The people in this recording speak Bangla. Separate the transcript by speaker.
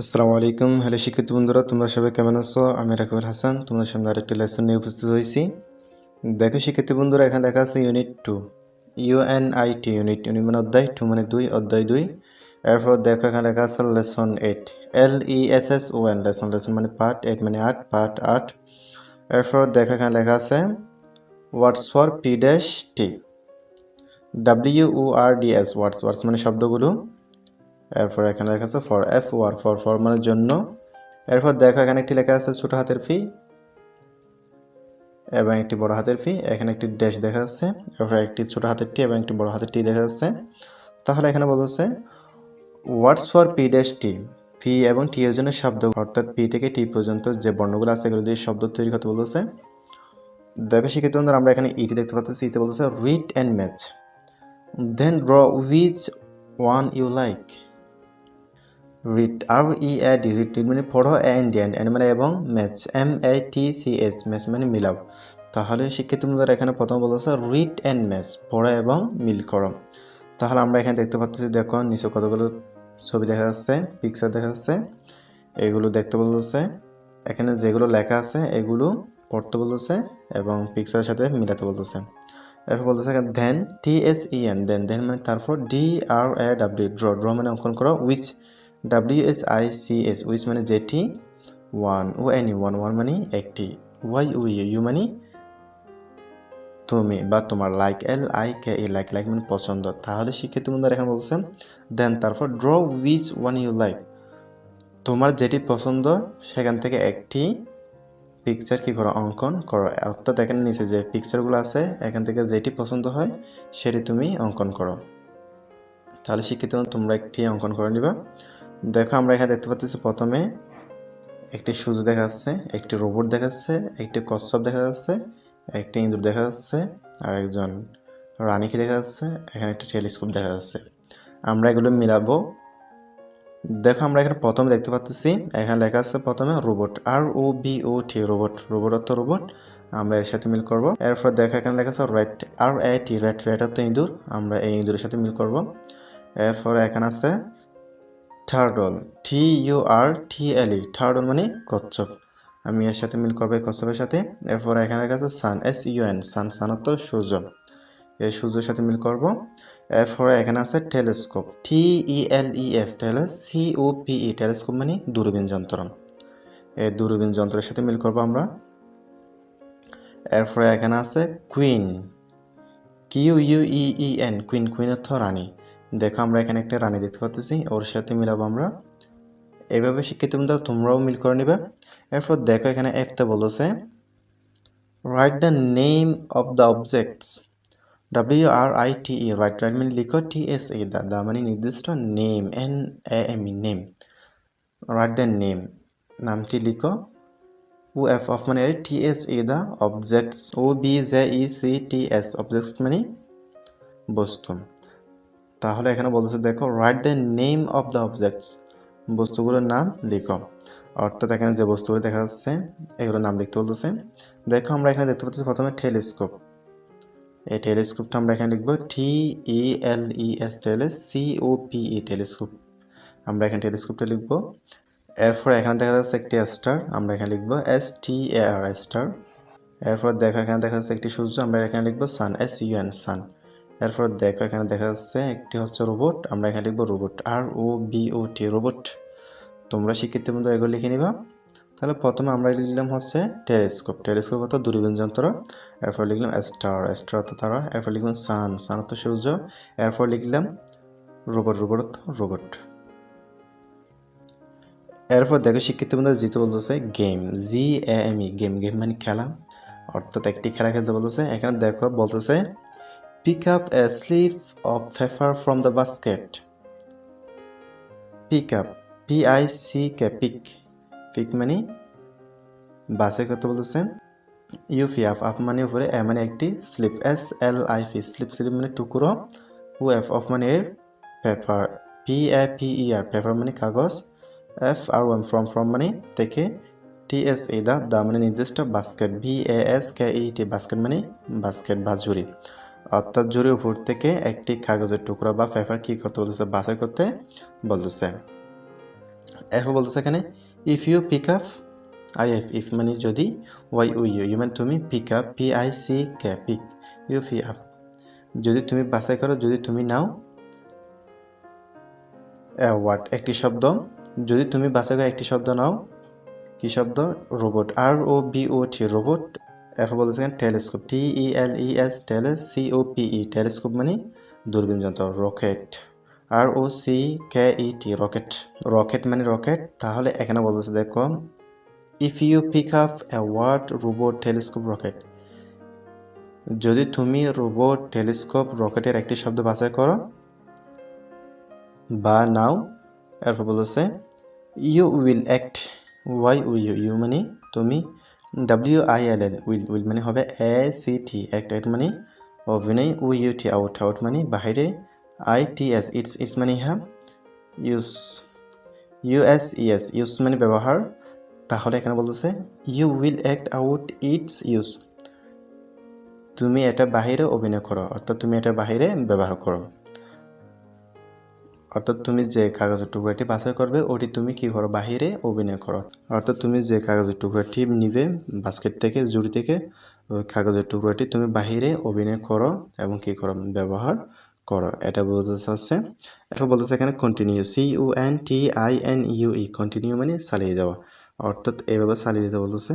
Speaker 1: আসসালামু আলাইকুম। হ্যালো শিক্ষার্থী বন্ধুরা, তোমরা সবাই কেমন আছো? আমি রাকিবুল হাসান। তোমাদের সামনে আরেকটি লেসন নিয়ে উপস্থিত হয়েছি। দেখো শিক্ষার্থী বন্ধুরা, এখানে লেখা আছে unit two U N I T unit unit অধ্যায় টু মানে দুই, অধ্যায় দুই। এরপর দেখো এখানে লেখা আছে lesson eight L E S S O N lesson lesson মানে পার্ট এইট মানে আট পার্ট আট। এরপর দেখো এখানে লেখা আছে words for P dash T W O R D S words words মানে শব্দগুলো। এরপর এখানে লেখা আছে for F O R for for জন্য। এরপর দেখো এখানে একটি লেখা আছে ছোট হাতের ফি এবং একটি বড় হাতের ফি। এখানে একটি ড্যাশ দেখা যাচ্ছে, এরপর একটি ছোট হাতের টি এবং একটি বড় হাতের টি দেখা যাচ্ছে। তাহলে এখানে বলছে words for P dash T P এবং টি এর জন্য শব্দ। অর্থাৎ পি থেকে টি পর্যন্ত যে বর্ণগুলো আছে, এগুলো দিয়ে শব্দ তৈরি করতে বলেছে দেখো শিক্ষিত বন্ধুরা আমরা এখানে ইতি দেখতে পাচ্ছি ইতে বলতেছে read and match then draw which one you like read R E A D read মানে পড়ো অ্যান্ড অ্যান্ড অ্যান্ড মানে এবং match M A T C H match মানে মিলাও। তাহলে শিক্ষিত বন্ধুরা, এখানে প্রথম বলেছে রিড অ্যান্ড ম্যাচ পড়ো এবং মিল করো। তাহলে আমরা এখানে দেখতে পাচ্ছি, দেখো, নিচে কতগুলো ছবি দেখা যাচ্ছে পিকচার দেখা যাচ্ছে, এগুলো দেখতে বলতেছে এখানে যেগুলো লেখা আছে, এগুলো পড়তে বলতেছে এবং পিকচারের সাথে মিলাতে বলতেছে এরপর বলতেছে দেন টি এস ই এন দেন দেন মানে তারপর D R A W draw draw মানে অঙ্কন করো which W S I C S which মানে যেটি one O N E one one মানে একটি ওয়াই উ ইউ ইউ মানে তুমি বা তোমার like L I K E like like মানে পছন্দ। তাহলে শিক্ষিত বন্ধুরা এখানে বলছেন দেন তারপর draw which one you like তোমার যেটি পছন্দ, সেখান থেকে একটি পিকচার কি করো, অঙ্কন করো। অর্থাৎ এখানে নিচে যে পিকচারগুলো আছে, এখান থেকে যেটি পছন্দ হয়, সেটি তুমি অঙ্কন করো। তাহলে শিক্ষিত তোমরা একটি অঙ্কন করে নিবা। দেখো, আমরা এখানে দেখতে পাচ্ছি প্রথমে একটি সূর্য দেখা যাচ্ছে, একটি রোবট দেখা যাচ্ছে, একটি কচ্ছপ দেখা যাচ্ছে, একটি ইঁদুর দেখা যাচ্ছে, আর একজন রানীকে দেখা যাচ্ছে, এখানে একটি টেলিস্কোপ দেখা যাচ্ছে। আমরা এগুলো মিলাবো। দেখো, আমরা এখানে প্রথমে দেখতে পাচ্ছি এখানে লেখা আছে প্রথমে robot R O B O T robot robot অর্থ রোবট, আমরা এর সাথে মিল করব। এরপর দেখো, এখানে লেখা আছে rat R A T rat rat অর্থ ইঁদুর, আমরা এই ইঁদুরের সাথে মিল করব। এরপর এখানে আছে থার্ডল টি ইউ আর টি এল ই থার্ডল মানে কচ্ছপ। আমি এর সাথে মিল করব কচ্ছপের সাথে। এরপর এখানে আছে sun S U N sun sun অর্থ সূর্য। এই সূর্যের সাথে মিল করব। এরপরে এখানে আছে telescope T E L E S teles C O P E telescope মানে দূরবীন যন্ত্র এই দূরবীন যন্ত্রের সাথে মিল করব আমরা। এরপরে এখানে আছে queen Q U E E N queen queen অর্থ রানী। দেখো, আমরা এখানে একটা রানী দেখতে পাচ্ছি ওর সাথে মিলাবো আমরা। এইভাবে শিক্ষিত বন্ধুরা, তোমরাও মিল করে নিবে। এরপর দেখো, এখানে একটা বলেছে write the name of the objects W R I T E write write মানে লিখো T S A the the মানে নির্দিষ্ট name N A M E name write the name নামটি লিখো ও এফ অফ মানে T S A the objects O B J E C T S objects মানে বস্তু। তাহলে এখানে বলতেছে, দেখো write the name of the objects বস্তুগুলোর নাম লিখো। অর্থাৎ এখানে যে বস্তুগুলো দেখা যাচ্ছে, এগুলোর নাম লিখতে বলতেছে, দেখো আমরা এখানে দেখতে পাচ্ছি প্রথমে টেলিস্কোপ এই টেলিস্কোপটা আমরা এখানে লিখব T E L E S teles C O P E telescope আমরা এখানে টেলিস্কোপটা লিখব। এরপর এখানে দেখা যাচ্ছে একটি স্টার আমরা এখানে লিখব এস টি এ আর স্টার এরপর দেখো, এখানে দেখা যাচ্ছে একটি সূর্য, আমরা এখানে লিখব sun S U N sun এরপর দেখো, এখানে দেখা যাচ্ছে একটি হচ্ছে রোবট আমরা এখানে লিখব robot R O B O T robot তোমরা শিক্ষিত বন্ধু, এগুলো লিখে নিবা। তাহলে প্রথমে আমরা লিখলাম হচ্ছে টেলিস্কোপ টেলিস্কোপ অর্থ দূরবীন যন্ত্র, এরপর লিখলাম স্টার স্টার অর্থ তারা, এরপর লিখলাম সান সান অর্থ সূর্য, এরপর লিখলাম রোবট রোবট অর্থ রোবট এরপর দেখো শিক্ষিত বন্ধু, জিতে বলতেছে game G M E game game মানে খেলা। অর্থাৎ একটি খেলা খেলতে বলতেছে, এখানে দেখো বলতেছে pick up a slip of paper from the basket pick up P I C K pick pick মানে বাসে করতে বলতেছে ইউফি আফ আপ মানে উপরে এ মানে একটি slip S L I P slip slip মানে টুকরো। ও এফ অফ মানে এর paper P A P E R paper মানে কাগজ। F R one from from মানে থেকে T S A the the মানে নির্দিষ্ট basket B A S K E T basket মানে বাস্কেট বা ঝুড়ি। অর্থাৎ ঝুড়ির উপর থেকে একটি কাগজের টুকরা বা পেপার কি করতে বলতেছে? বাছাই করতে বলতেছে। এরপর বলতেছে এখানে if you pick up I F if মানে যদি ওয়াই ইউ ইউ মানে তুমি pick up P I C K pick U P up যদি তুমি বাছাই করো, যদি তুমি নাও ওয়াট একটি শব্দ, যদি তুমি বাছাই করো, একটি শব্দ নাও, কি শব্দ? Robot R O B O T robot এরপর বলতেছে telescope T E L E S teles C O P E telescope মানে দূরবীন যন্ত্র, rocket R O C K E T rocket. Rocket মানে রকেট। তাহলে এখানে বলতেছে দেখো if you pick up a word robot telescope rocket যদি তুমি রোবট টেলিস্কোপ রকেটের একটি শব্দ বাছাই করো, বা নাও, এরপর বলতেছে you will act Y U you you মানে তুমি W I L L will will মানে হবে A C T act act মানে অভিনয় O U T out out মানে বাহিরে I T S its its মানে হ্যাঁ uses U S E S uses মানে ব্যবহার, তাহলে এখানে বলতেছে you will act out its use তুমি এটা বাহিরে অভিনয় করো, অর্থাৎ তুমি এটা বাহিরে ব্যবহার করো। অর্থাৎ তুমি যে কাগজের টুকরাটি বাছাই করবে, ওটি তুমি কি করো? বাহিরে অভিনয় করো। অর্থাৎ তুমি যে কাগজের টুকরাটি নিবে বাস্কেট থেকে, জুড়ি থেকে, ওই কাগজের টুকরাটি তুমি বাহিরে অভিনয় করো এবং কি করো? ব্যবহার করো। এটা বলতে চাচ্ছে, এটা বলতেছে এখানে continue C U N T I N U E continue মানে চালিয়ে যাওয়া। অর্থাৎ এইভাবে চালিয়ে যেতে বলতেছে।